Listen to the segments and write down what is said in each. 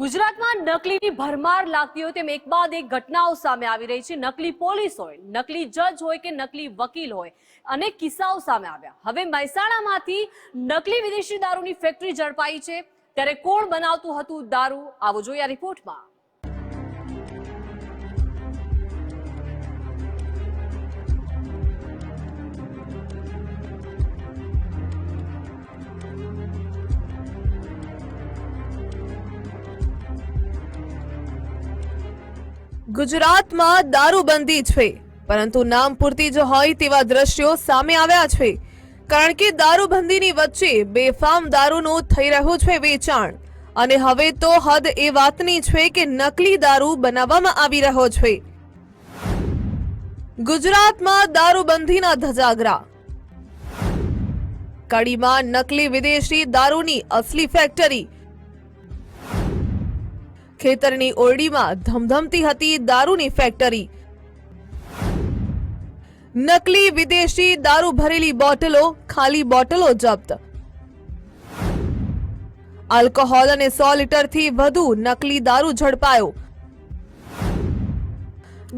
ગુજરાતમાં નકલીની ભરમાર લાગતી હોય તેમ એક બાદ એક ઘટનાઓ સામે આવી રહી છે. નકલી પોલીસ હોય, નકલી જજ હોય કે નકલી વકીલ હોય, અનેક કિસ્સાઓ સામે આવ્યા. હવે મહેસાણામાંથી નકલી વિદેશી દારૂની ફેક્ટરી ઝડપાઈ છે. ત્યારે કોણ બનાવતું હતું દારૂ? આવો જોઈએ આ રિપોર્ટમાં ગુજરાતમાં દારૂબંધી છે. પરંતુ નામ પૂરતી જ હોય તેવા દ્રશ્યો સામે આવ્યા છે. કારણ કે દારૂબંધીની વચ્ચે બેફામ દારૂનું થઈ રહ્યું છે વેચાણ. અને હવે તો હદ એ વાતની છે કે નકલી દારૂ બનાવવામાં આવી રહ્યો છે. ગુજરાતમાં દારૂબંધીના ધજાગરા. કડીમાં નકલી વિદેશી દારૂની અસલી ફેક્ટરી ખેતરની ઓરડીમાં ધમધમતી હતી દારૂની ફેક્ટરી નકલી વિદેશી દારૂ ભરેલી બોટલો, ખાલી બોટલો જપ્ત. આલ્કોહોલ અને સો લીટરથી વધુ નકલી દારૂ ઝડપાયો.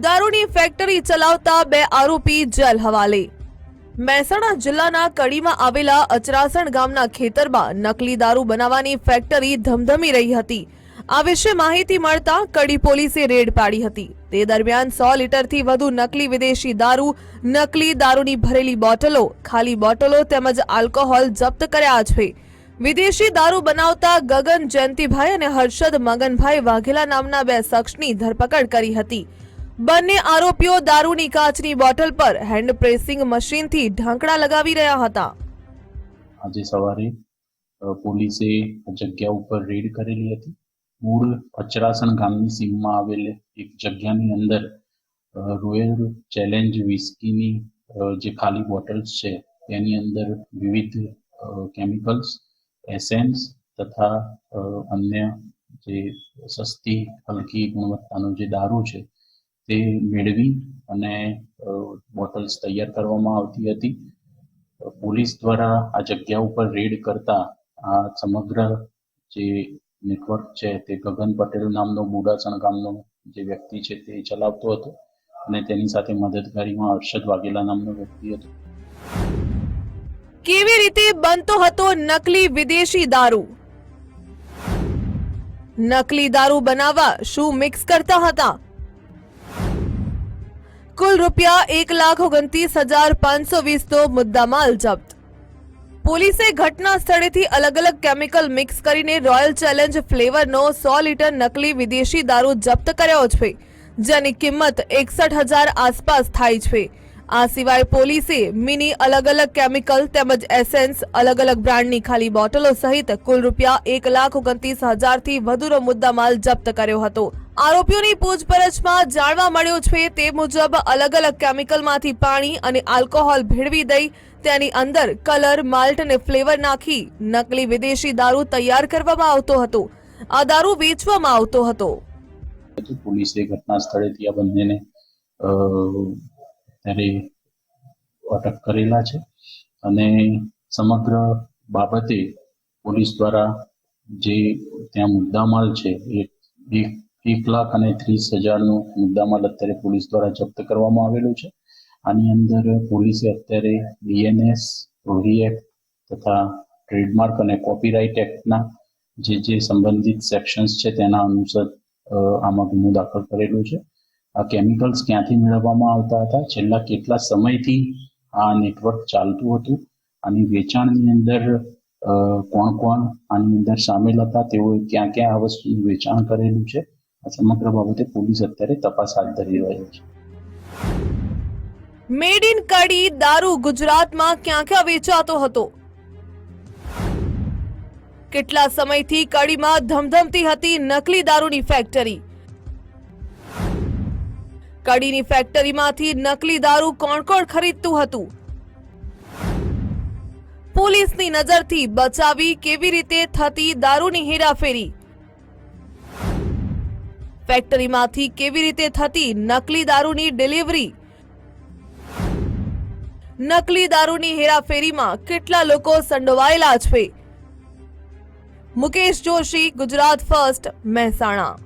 દારૂની ફેક્ટરી ચલાવતા બે આરોપી જેલ હવાલે. મહેસાણા જિલ્લાના કડીમાં આવેલા અચરાસણ ગામના ખેતરમાં નકલી દારૂ બનાવવાની ફેક્ટરી ધમધમી રહી હતી. આ વિશે માહિતી મળતા કડી પોલીસે રેડ પાડી હતી. તે દરમિયાન સો લીટરથી વધુ નકલી વિદેશી દારૂ, નકલી દારૂની ભરેલી બોટલો, ખાલી બોટલો તેમજ આલ્કોહોલ જપ્ત કર્યા છે. વિદેશી દારૂ બનાવતા ગગન જયંતિભાઈ અને હર્ષદ મગનભાઈ વાઘેલા નામના બે શખ્સની ધરપકડ કરી હતી. બંને આરોપીઓ દારૂની કાચની બોટલ પર હેન્ડ પ્રેસિંગ મશીનથી ઢાંકણા લગાવી રહ્યા હતા. આજે સવારે પોલીસે જગ્યા ઉપર રેડ કરેલી હતી. મૂળ અચરાસણ ગામની સીમમાં આવેલ એક જગ્યાની અંદર રોયલ ચેલેન્જ વિસ્કીની જે ખાલી બોટલ્સ છે, તેની અંદર વિવિધ કેમિકલ્સ એસેન્સ તથા અન્ય જે સસ્તી, હલકી ગુણવત્તાનો જે દારૂ છે, તે મેળવી અને બોટલ્સ તૈયાર કરવામાં આવતી હતી. પોલીસ દ્વારા આ જગ્યા ઉપર રેડ કરતા આ સમગ્ર જે નેટવર્ક છે તે ગગન પટેલ નામનો, બુડાસણ ગામનો જે વ્યક્તિ છે તે ચલાવતો હતો અને તેની સાથે મદદગારીમાં હર્ષદ વાઘેલા નામનો વ્યક્તિ હતો. કેવી રીતે બનતો હતો નકલી વિદેશી દારૂ? નકલી દારૂ બનાવવા શું મિક્સ કરતા હતા? કુલ રૂપિયા એક લાખ ઓગણત્રીસ હજાર પાંચસો વીસનો મુદ્દામાલ જપ્ત પોલીસે ઘટના સ્થળેથી અલગ અલગ કેમિકલ મિક્સ કરીને રોયલ ચેલેન્જ ફ્લેવરનો સો લીટર નકલી વિદેશી દારૂ જપ્ત કર્યો છે, જેની કિંમત એકસઠ હજાર આસપાસ થાય છે. આ સિવાય પોલીસે મિની અલગ અલગ કેમિકલ તેમજ એસેન્સ, અલગ અલગ બ્રાન્ડની ખાલી બોટલો સહિત કુલ રૂપિયા એક લાખ ઓગણત્રીસ હજારથી વધુનો મુદ્દામાલ જપ્ત કર્યો હતો. આરોપીઓની પૂછપરછમાં જાણવા મળ્યું છે, તે મુજબ અલગ અલગ કેમિકલમાંથી પાણી અને આલ્કોહોલ ભેળવી દઈ તેની અંદર કલર, માલ્ટ અને ફ્લેવર નાખી નકલી વિદેશી દારૂ તૈયાર કરવામાં આવતો હતો. આ દારૂ વેચવામાં આવતો હતો. પોલીસે ઘટના સ્થળેથી આ બંનેને ત્યારે અટક કરેલા છે અને સમગ્ર બાબતે પોલીસ દ્વારા જે ત્યાં મુદ્દામાલ છે એક લાખ અને ત્રીસ હજારનો મુદ્દામાલ અત્યારે પોલીસ દ્વારા જપ્ત કરવામાં આવેલો છે. આની અંદર પોલીસે અત્યારે બીએનએસ રોહી એક્ટ તથા ટ્રેડમાર્ક અને કોપીરાઇટ એક્ટના જે જે સંબંધિત સેક્શન્સ છે તેના અનુસાર આમાં ગુનો દાખલ કરેલો છે. આ કેમિકલ્સ ક્યાંથી મેળવવામાં આવતા હતા? છેલ્લા કેટલા સમયથી આ નેટવર્ક ચાલતું હતું? આની વેચાણની અંદર કોણ કોણ આની અંદર સામેલ હતા? તેઓએ ક્યાં ક્યાં આ વસ્તુનું વેચાણ કરેલું છે? આ સમગ્ર બાબતે પોલીસ અત્યારે તપાસ હાથ ધરી રહ્યો છે. મેડ ઇન કડી દારૂ ગુજરાતમાં ક્યાં ક્યાં વેચાતો હતો? કેટલા સમયથી કડીમાં ધમધમતી હતી નકલી દારૂની ફેક્ટરી કડીની ફેક્ટરીમાંથી નકલી દારૂ કોણ કોણ ખરીદતું હતું? પોલીસની નજરથી બચાવી કેવી રીતે થતી દારૂની હેરાફેરી? ફેક્ટરીમાંથી કેવી રીતે થતી નકલી દારૂની ડિલિવરી નકલી દારૂની હેરાફેરીમાં કેટલા લોકો સંડોવાયેલા છે? મુકેશ જોશી ગુજરાત ફર્સ્ટ મહેસાણા.